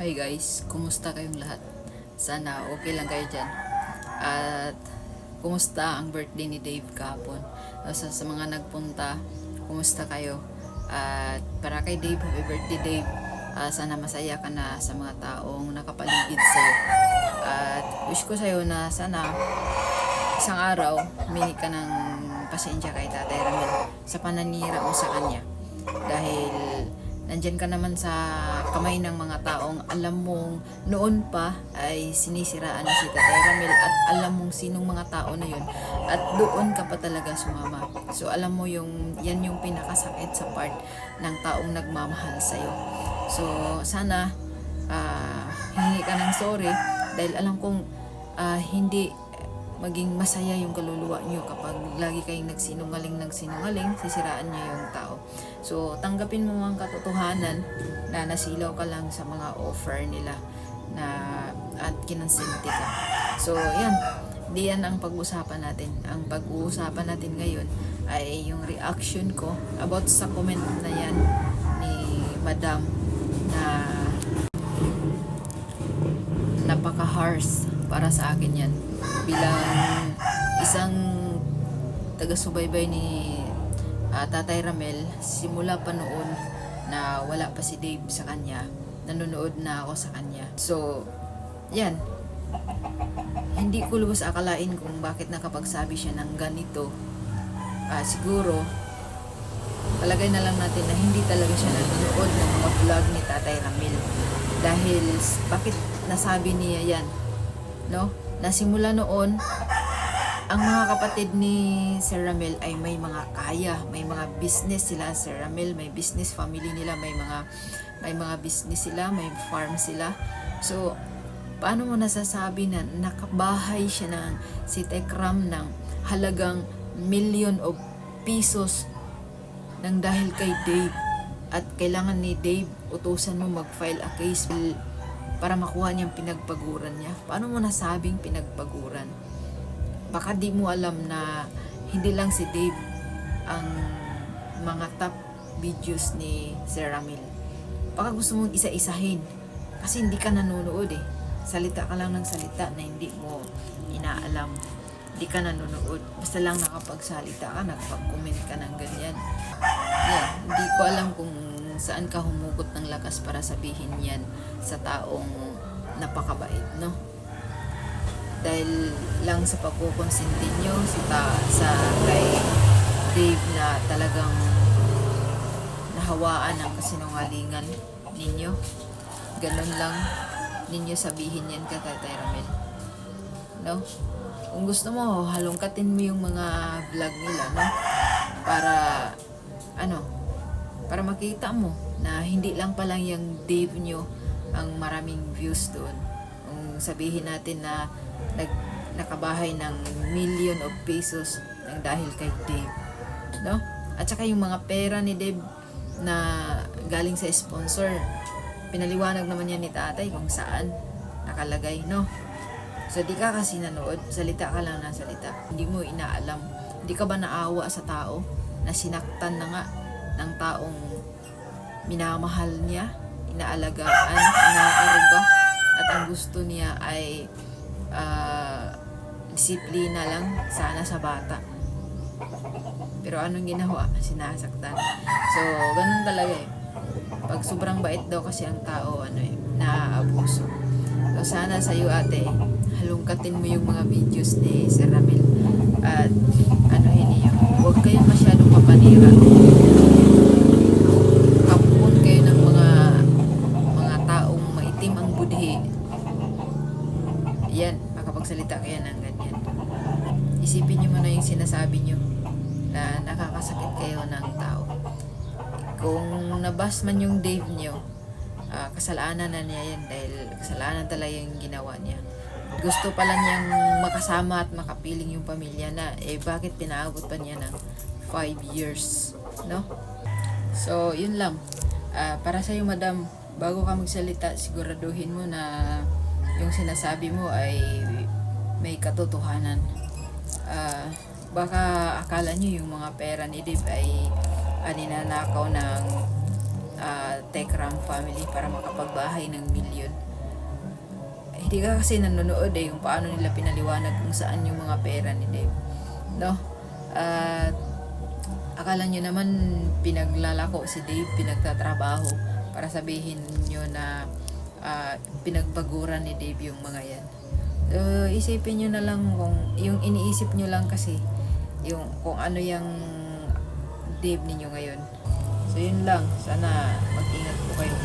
Hi guys, kumusta kayong lahat? Sana okay lang kayo dyan. At kumusta ang birthday ni Dave kahapon? Sa, sa mga nagpunta, kumusta kayo? At para kay Dave, happy birthday Dave. Ah, sana masaya ka na sa mga taong nakapaligid sa'yo. At wish ko sa'yo na sana isang araw, humingi ka ng pasensya kay Tatay Ramil sa pananira mo sa kanya. Dahil nandyan ka naman sa kamay ng mga taong alam mong noon pa ay sinisiraan na si Tatay Ramil at alam mong sinong mga tao na yun at doon ka pa talaga sumama. So alam mo yung yan yung pinakasakit sa part ng taong nagmamahal sa'yo. So sana ah, hingi ka ng sorry dahil alam kong ah, hindi maging masaya yung kaluluwa nyo kapag lagi kayong nagsinungaling nagsinungaling, sisiraan nyo yung tao. So, tanggapin mo ang katotohanan na nasilaw ka lang sa mga offer nila na at kinonsinti ka. So, yan. Di yan ang pag-usapan natin. Ang pag-uusapan natin ngayon ay yung reaction ko about sa comment na yan ni Madam na napaka-harsh para sa akin yan. Bilang isang taga-subaybay ni ah, Tatay Ramel, simula pa noon na wala pa si Dave sa kanya, nanonood na ako sa kanya. So, yan. Hindi ko lubos akalain kung bakit nakapagsabi siya ng ganito. Ah, siguro, palagay na lang natin na hindi talaga siya nanonood ng mga vlog ni Tatay Ramil. Dahil bakit nasabi niya yan? No? Nasimula noon, ang mga kapatid ni Sir Ramil ay may mga kaya, may mga business sila Sir Ramil, may business family nila, may mga may mga business sila, may farm sila. So, paano mo nasasabi na nakabahay siya ng si Tekram ng halagang million of pesos nang dahil kay Dave? At kailangan ni Dave utusan mo mag-file a case para makuha niyang pinagpaguran niya. Paano mo nasabing pinagpaguran? Baka di mo alam na hindi lang si Dave ang mga top videos ni Sir Ramil. Baka gusto mong isa-isahin kasi hindi ka nanonood eh. Salita ka lang ng salita na hindi mo inaalam. Hindi ka nanonood. Basta lang nakapagsalita ka, nakapag-comment ka ng ganyan. Yeah, hindi ko alam kung saan ka humugot ng lakas para sabihin yan sa taong napakabait, no? Dahil lang sa pagkukonsinti nyo si ta, sa kay Dave na talagang nahawaan ang kasinungalingan ninyo. Ganun lang ninyo sabihin yan ka Tatay Ramel. No? Kung gusto mo, halongkatin mo yung mga vlog nila, no? Para, ano, para makita mo na hindi lang pa lang yung Dave nyo ang maraming views doon. Kung sabihin natin na nag, nakabahay ng million of pesos ng dahil kay Dave. No? At saka yung mga pera ni Dave na galing sa sponsor, pinaliwanag naman yan ni tatay kung saan nakalagay, no? So, di ka kasi nanood, salita ka lang ng salita. Hindi mo inaalam. Hindi ka ba naawa sa tao na sinaktan na nga ng taong minamahal niya, inaalagaan, inaaruga, at ang gusto niya ay ah, disiplina lang sana sa bata. Pero anong ginawa? Sinasaktan. So, ganun talaga eh. Pag sobrang bait daw kasi ang tao, ano eh, naaabuso. So, sana sa iyo ate, halungkatin mo yung mga videos ni Sir Ramil. At, ano niyo, huwag kayong masyadong mapanira. Kapun kayo ng mga mga taong maitim ang budhi. Yan, makapagsalita kaya ng ganyan. Isipin niyo muna yung sinasabi niyo na nakakasakit kayo ng tao. Kung nabas man yung Dave niyo, ah, kasalanan na niya yan dahil kasalanan talaga yung ginawa niya. Gusto pala niyang makasama at makapiling yung pamilya na eh bakit pinaabot pa niya ng 5 years, no? So, yun lang. Ah, para sa iyo, madam, bago ka magsalita, siguraduhin mo na yung sinasabi mo ay may katotohanan. Ah, baka akala nyo yung mga pera ni Dave ay ah, ninanakaw ng ah, Tekram family para makapagbahay ng milyon. Hindi ka kasi nanonood eh, kung paano nila pinaliwanag kung saan yung mga pera ni Dave. No? At akala nyo naman pinaglalako si Dave, pinagtatrabaho para sabihin nyo na ah, pinagbaguran ni Dave yung mga yan. So, isipin nyo na lang kung yung iniisip nyo lang kasi yung kung ano yung Dave ninyo ngayon. So, yun lang. Sana mag-ingat po kayo.